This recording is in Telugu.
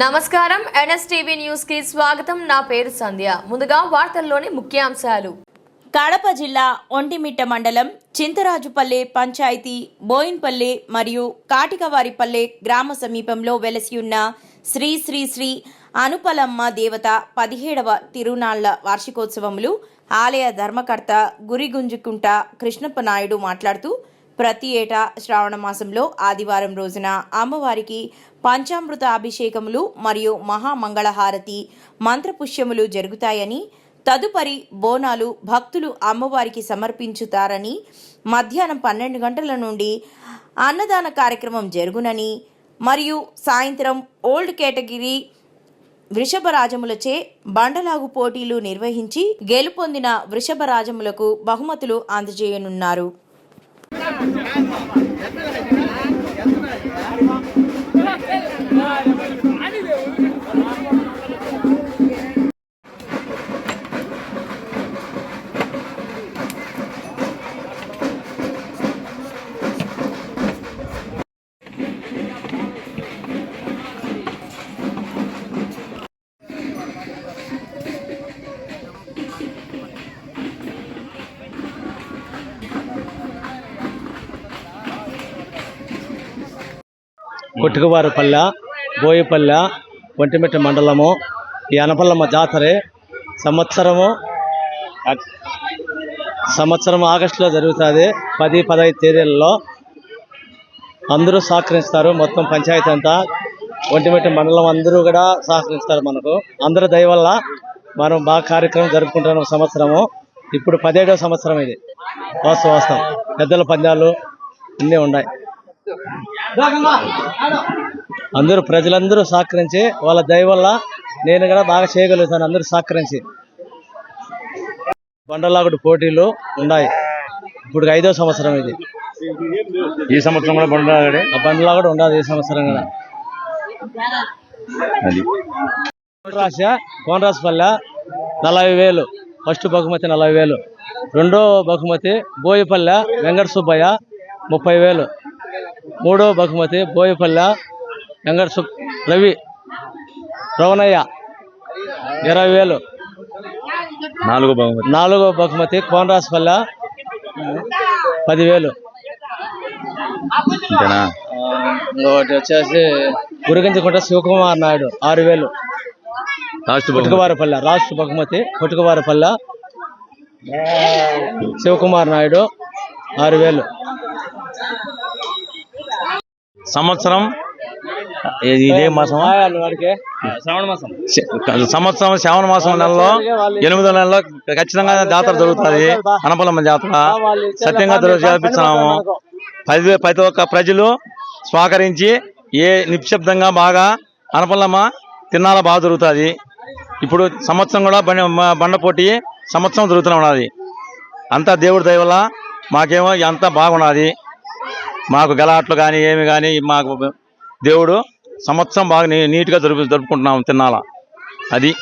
నమస్కారం. ఎన్ఎస్టీవీ న్యూస్కి స్వాగతం. నా పేరు సంధ్య. ముందుగా వార్తల్లోని ముఖ్యాంశాలు. కడప జిల్లా ఒంటిమిట్ట మండలం చింతరాజుపల్లె పంచాయతీ బోయిన్పల్లె మరియు కాటికవారిపల్లె గ్రామ సమీపంలో వెలసి ఉన్న శ్రీ శ్రీ శ్రీ అనుపలమ్మ దేవత పదిహేడవ తిరునాళ్ళ వార్షికోత్సవములు ఆలయ ధర్మకర్త గురిగుంజుకుంట కృష్ణప్ప నాయుడు మాట్లాడుతూ ప్రతి ఏటా శ్రావణ మాసంలో ఆదివారం రోజున అమ్మవారికి పంచామృత అభిషేకములు మరియు మహామంగళహారతి మంత్రపుష్యములు జరుగుతాయని తదుపరి బోనాలు భక్తులు అమ్మవారికి సమర్పించుతారని మధ్యాహ్నం పన్నెండు గంటల నుండి అన్నదాన కార్యక్రమం జరుగునని మరియు సాయంత్రం ఓల్డ్ కేటగిరీ వృషభరాజములచే బండలాగు పోటీలు నిర్వహించి గెలుపొందిన వృషభరాజములకు బహుమతులు అందజేయనున్నారు. Yeah. కొట్టుకువారిపల్లె బోయపల్లె ఒంటిమిట్ట మండలము ఈ అనపల్లమ్మ జాతరే. సంవత్సరము సంవత్సరం ఆగస్టులో జరుగుతుంది. పది పదహైదు తేదీలలో అందరూ సహకరిస్తారు మొత్తం పంచాయతీ అంతా. ఒంటిమిట్ట మండలం అందరూ కూడా సహకరిస్తారు మనకు. అందరూ దయవల్ల మనం బాగా కార్యక్రమం జరుపుకుంటున్నాం సంవత్సరము. ఇప్పుడు పదిహేడవ సంవత్సరం ఇది. వాస్తవ వాస్తవం. పెద్దల పందాలు అన్నీ ఉన్నాయి. అందరూ ప్రజలందరూ సహకరించి వాళ్ళ దయ వల్ల నేను కూడా బాగా చేయగలుగుతాను. అందరూ సహకరించి. బండలాగుడు పోటీలు ఉన్నాయి. ఇప్పుడు ఐదో సంవత్సరం ఇది. ఈ సంవత్సరం కూడా బండాడే ఆ బండలాగుడు ఉండదు ఈ సంవత్సరం కూడా. అది. కోనరాశ కోనరాశపల్లె నలభై వేలు. ఫస్ట్ బహుమతి నలభై వేలు. రెండో బహుమతి బోయపల్లె వెంకట సుబ్బయ్య ముప్పై వేలు. మూడో బహుమతి బోయపల్లె వెంకట సు రవి రవణయ్య. ఇరవై వేలు. నాలుగో బహుమతి. నాలుగో బహుమతి కోనరాశపల్లె పదివేలు. ఇంకోటి వచ్చేసి గురిగించకుంట శివకుమార్ నాయుడు ఆరు వేలు లాస్ట్ బహుమతి. కొట్టుకువారపల్లె రాష్ట్ర బహుమతి కొట్టుకువారపల్లె శివకుమార్ నాయుడు ఆరు వేలు సంవత్సరం? ఇది- మాసం. సంవత్సరం శ్రావణ మాసం నెలలో ఎనిమిదో నెలలో ఖచ్చితంగా జాతర జరుగుతుంది. అనపలమ్మ జాతర. సత్యంగా జరిపిస్తున్నాము ప్రతి ప్రతి ఒక్క ప్రజలు స్వాకరించి ఏ నిశ్శబ్దంగా బాగా అనపల్లమ్మ తిన్నాల బాగా జరుగుతుంది. ఇప్పుడు సంవత్సరం కూడా బండ పోటీ సంవత్సరం జరుగుతూనే ఉన్నది. అంతా దేవుడి దయ వల్ల మాకేమో అంతా బాగున్నది. మాకు గలాట్లు కానీ ఏమి కానీ మాకు దేవుడు సంవత్సరం బాగా నీ- నీట్గా జరుపు జరుపుకుంటున్నాము తిన్నాల. అది.